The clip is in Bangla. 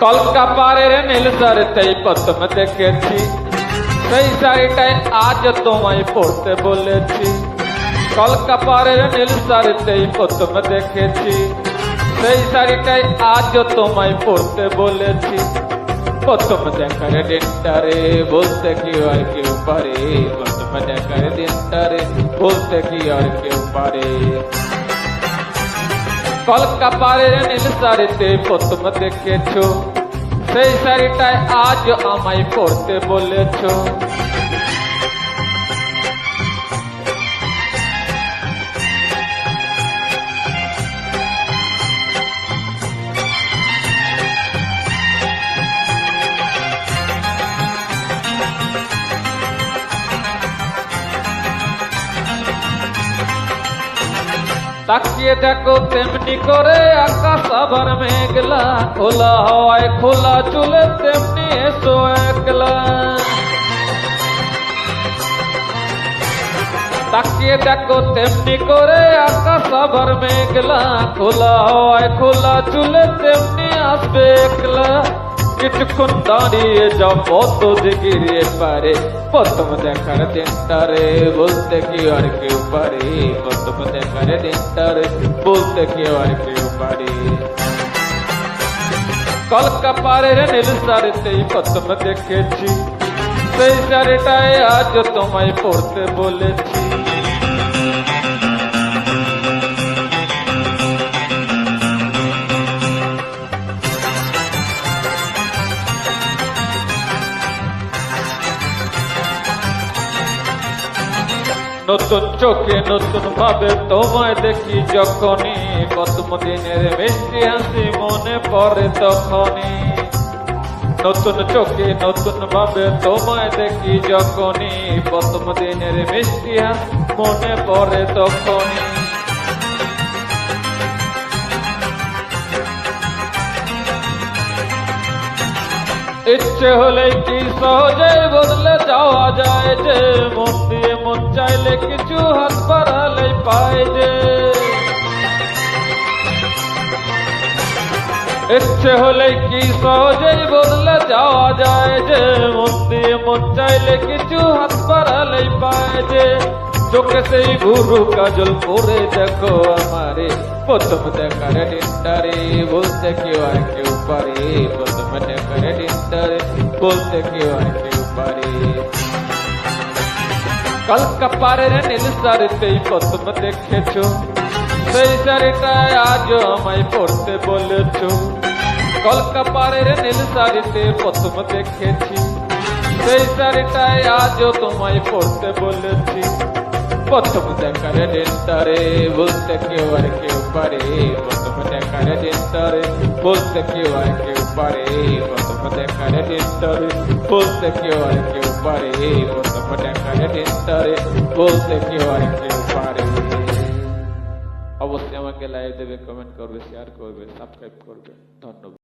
কলকা পারের নীল সারিতেই প্রথম দেখেছি। সেই শাড়িটাই আজ তোমায় পড়তে বলেছি। কলকা পারের নীল সারিতেই প্রথম দেখেছি। সেই শাড়িটাই আজ তোমায় পড়তে বলেছি। প্রথম দেখার দিনটারে বলতে কি আর কেউ পারে? প্রথম দেখার দিনটারে বলতে কি আর কেউ পারে? কলকা পারের নীল শাড়িতে প্রথম দেখেছ। সেই শাড়িটায় আজ আমায় পড়তে বলেছ। তাকিয়ে দেখো তেমনি করে আকাশ আবার মেঘলা, খোলা হওয়ায় খোলা চুলে তেমনি এসো একলা। তাকিয়ে দেখো তেমনি করে আকাশ আবার মেঘলা, খোলা হওয়ায় খোলা চুলে তেমনি আসবে একলা। কিছুক্ষণ দাঁড়িয়ে যাও কত দিগিয়ে পারে প্রথম দেখার দিনটারে বলতে কি আর কেউ পারে? প্রথম দেখার দিনটারে বলতে কেউ আর কেউ পারে? কলকা পারের নীল সারিতেই প্রথম দেখেছি। সেই শাড়িটায় আজ তোমায় পড়তে বলেছি। নতুন চোখে নতুন ভাবে তোমায় দেখি যখনই। প্রথম দিনের মিষ্টি হাসি মনে পড়ে তখনই। নতুন চোখে নতুন ভাবে তোমায় দেখি যখনই। প্রথম দিনের মিষ্টি হাসি মনে পড়ে তখনই। ইচ্ছে হলে কি সহজে বদলে যাওয়া যায় যে? মন দিয়ে মন চাইলে কিছু হাত বাড়ালে পায় যে? ইচ্ছে হলে কি সহজেই বদলে যাওয়া যায় যে? মন দিয়ে মন চাইলে কিছু হাত বাড়ালে পায় যে? চোখে সেই গুরু কাজল পরে দেখো আমারে। প্রথম দেখার ডিন্টারে বলতে কেউ আর কেউ পারে। প্রথম দেখার ডিন্টারে বলতে কেউ কেউ পারে কলকা পারের নীল সারিতেই প্রথম দেখেছ। সেই শাড়িটায় আজ আমায় পড়তে বলেছ। কলকা পারের নীল শাড়িতে প্রথম দেখেছি। সেই শাড়িটায় আজও তোমায় পড়তে বলেছি। প্রথম দেখার ডিন্টারে বলতে কেউ আর কেউ পারে। প্রথম দেখার ডিন্টারে বলতে কেউ আর কেউ পারে প্রথম দেখার ডিন্টারে বলতে কেউ আর কেউ পারে প্রথম দেখার ডিন্টারে বলতে কেউ আর কেউ পারে অবশ্যই আমাকে লাইক দেবে কমেন্ট করবে শেয়ার করবে সাবস্ক্রাইব করবে ধন্যবাদ